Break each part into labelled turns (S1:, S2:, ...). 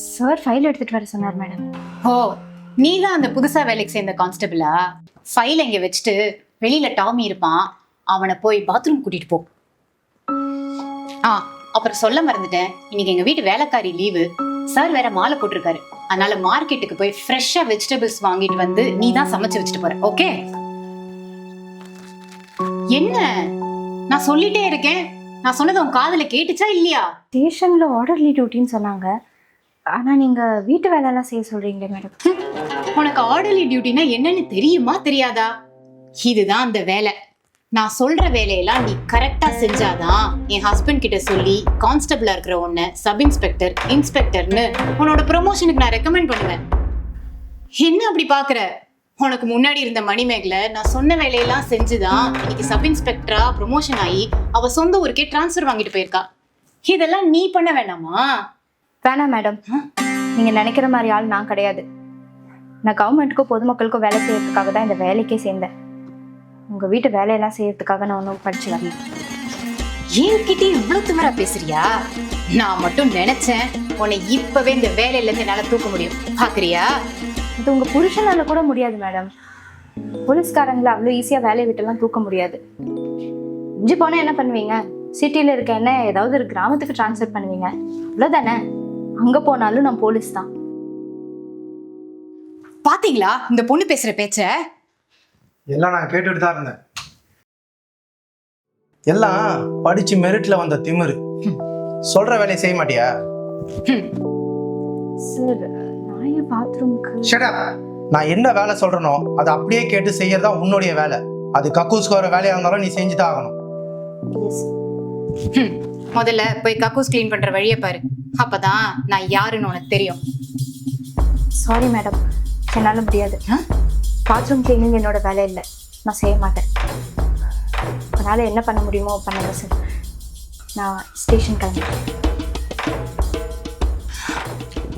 S1: Sir file எடுத்துட்டு வர சொன்னார் மேடம்
S2: ஓ நீ தான் அந்த புதுசா வேலைக்கு சேர்ந்த கான்ஸ்டபிளா ஃபைல் இங்க வச்சுட்டு வெளியில டாமி இருப்பான். அவனை போய் பாத்ரூம் கூட்டிட்டு போ. ஆ அப்புறம் சொல்ல மறந்துட்டேன். இன்னைக்கு எங்க வீட்டு வேலைக்காரி லீவு சார் வேற மாலை போட்டிருக்காரு. அதனால மார்க்கெட்டுக்கு போய் ஃப்ரெஷ்ஷா வெஜிடபிள்ஸ் வாங்கிட்டு வந்து நீ தான் சமைச்சு வச்சுட்டு போற. ஓகே என்ன? நான் சொல்லிட்டே இருக்கேன். நான் சொன்னது உன் காதுல கேட்டுச்சா இல்லையா?
S1: ஸ்டேஷன்ல ஆர்டர்லி டியூட்டின்னு சொன்னாங்க. ஆனால் நீங்கள் வீட்டு வேலையெல்லாம் செய்ய சொல்கிறீங்களே மேடம்
S2: உனக்கு ஆர்டர்லி டியூட்டினா என்னன்னு தெரியுமா தெரியாதா? இதுதான் அந்த வேலை. நான் சொல்ற வேலையெல்லாம் நீ கரெக்டா செஞ்சாதான் என் ஹஸ்பண்ட் கிட்ட சொல்லி கான்ஸ்டபிளா இருக்கிற ஒன்று சப் இன்ஸ்பெக்டர் இன்ஸ்பெக்டர்னு உன்னோட ப்ரொமோஷனுக்கு நான் ரெக்கமெண்ட் பண்ணுவேன். என்ன அப்படி பாக்குற உனக்கு முன்னாடி இருந்த மணிமேகலை நான் சொன்ன வேலையெல்லாம் செஞ்சுதான் இன்னைக்கு சப் இன்ஸ்பெக்டரா ப்ரொமோஷன் ஆகி அவ சொந்த ஊருக்கே டிரான்ஸ்ஃபர் வாங்கிட்டு போயிருக்கா. இதெல்லாம் நீ பண்ண வேணாமா?
S1: வேணாம் மேடம். நீங்க நினைக்கிற மாதிரி ஆள் நான் கிடையாது. நான் கவர்மெண்ட்டுக்கும் பொதுமக்களுக்கும் வேலை செய்யறதுக்காக தான் இந்த வேலைக்கே சேர்ந்தேன். உங்க வீட்டு வேலையெல்லாம் செய்யறதுக்காக நான் ஒன்றும் படிச்சு வரல
S2: என்கிட்ட இவ்வளவு திமிரா பேசுறியா? நான் மட்டும் நினைச்சேன் உன்னை இப்பவே இந்த வேலையில இருந்து என்னால தூக்க முடியும். பாக்குறியா?
S1: இது உங்க புருஷனால கூட முடியாது மேடம். போலீஸ்காரங்களை அவ்வளோ ஈஸியா வேலையை விட்டுலாம் தூக்க முடியாது. இஞ்சி போனா என்ன பண்ணுவீங்க? சிட்டில இருக்க என்ன ஏதாவது ஒரு கிராமத்துக்கு ட்ரான்ஸ்ஃபர் பண்ணுவீங்க? அவ்வளோதானே அங்க போனாலும் நான் போலீஸ் தான்.
S2: பாத்தீங்களா? இந்த பொண்ணு பேசுற பேச்ச?
S3: எல்லாம் நான் கேட்டுட்டு தான் இருந்தேன். எல்லாம் படிச்சு மெரிட்ல வந்த திமிரு. சொல்ற வேலையை செய்ய மாட்டியா?
S1: சார் நான் ஏன் பாத்ரூம்க்கு
S3: ஷட் நான் என்ன வேலை சொல்றேனோ அதை அப்படியே கேட்டு செய்யறதா உன்னுடைய வேலை. அது கக்கூஸ்க்கு வர வேலையா இருந்தாலும் நீ செஞ்சு தான் ஆகணும்
S2: முதல்ல போய் கக்கூஸ் க்ளீன் பண்ற வழியை பாரு. அப்பதான் நான் யாருன்னு உனக்கு தெரியும்.
S1: சாரி மேடம் என்னால் முடியாது? பாத்ரூம் கிளீனிங் என்னோட வேலை இல்லை. நான் செய்ய மாட்டேன். அதனால் என்ன பண்ண முடியுமோ பண்ணுங்க சார் நான் ஸ்டேஷன் கிளம்புறேன்.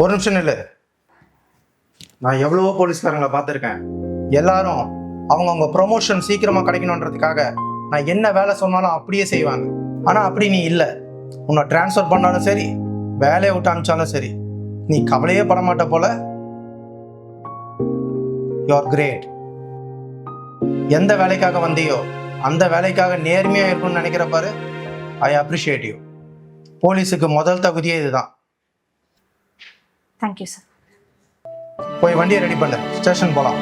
S3: ஒரு நிமிஷம் இல்லை நான் எவ்வளவோ போலீஸ்காரங்களை பார்த்துருக்கேன். எல்லாரும் அவங்கவுங்க ப்ரொமோஷன் சீக்கிரமா கிடைக்கணுன்றதுக்காக நான் என்ன வேலை சொன்னாலும் அப்படியே செய்வாங்க. ஆனா அப்படி நீ இல்லை. உன்னை ட்ரான்ஸ்ஃபர் பண்ணாலும் சரி வேலையை விட்டு அனுப்பிச்சாலும் சரி நீ கவலையே பட மாட்ட போல. யூஆர் கிரேட் எந்த வேலைக்காக வந்தியோ அந்த வேலைக்காக நேர்மையா இருக்கும்னு நினைக்கிற பாரு ஐ அப்ரிஷியேட் யூ போலீஸுக்கு முதல் தகுதியே இதுதான்.
S1: தேங்க்யூ சார்
S3: போய் வண்டியை ரெடி பண்ணு. ஸ்டேஷன் போகலாம்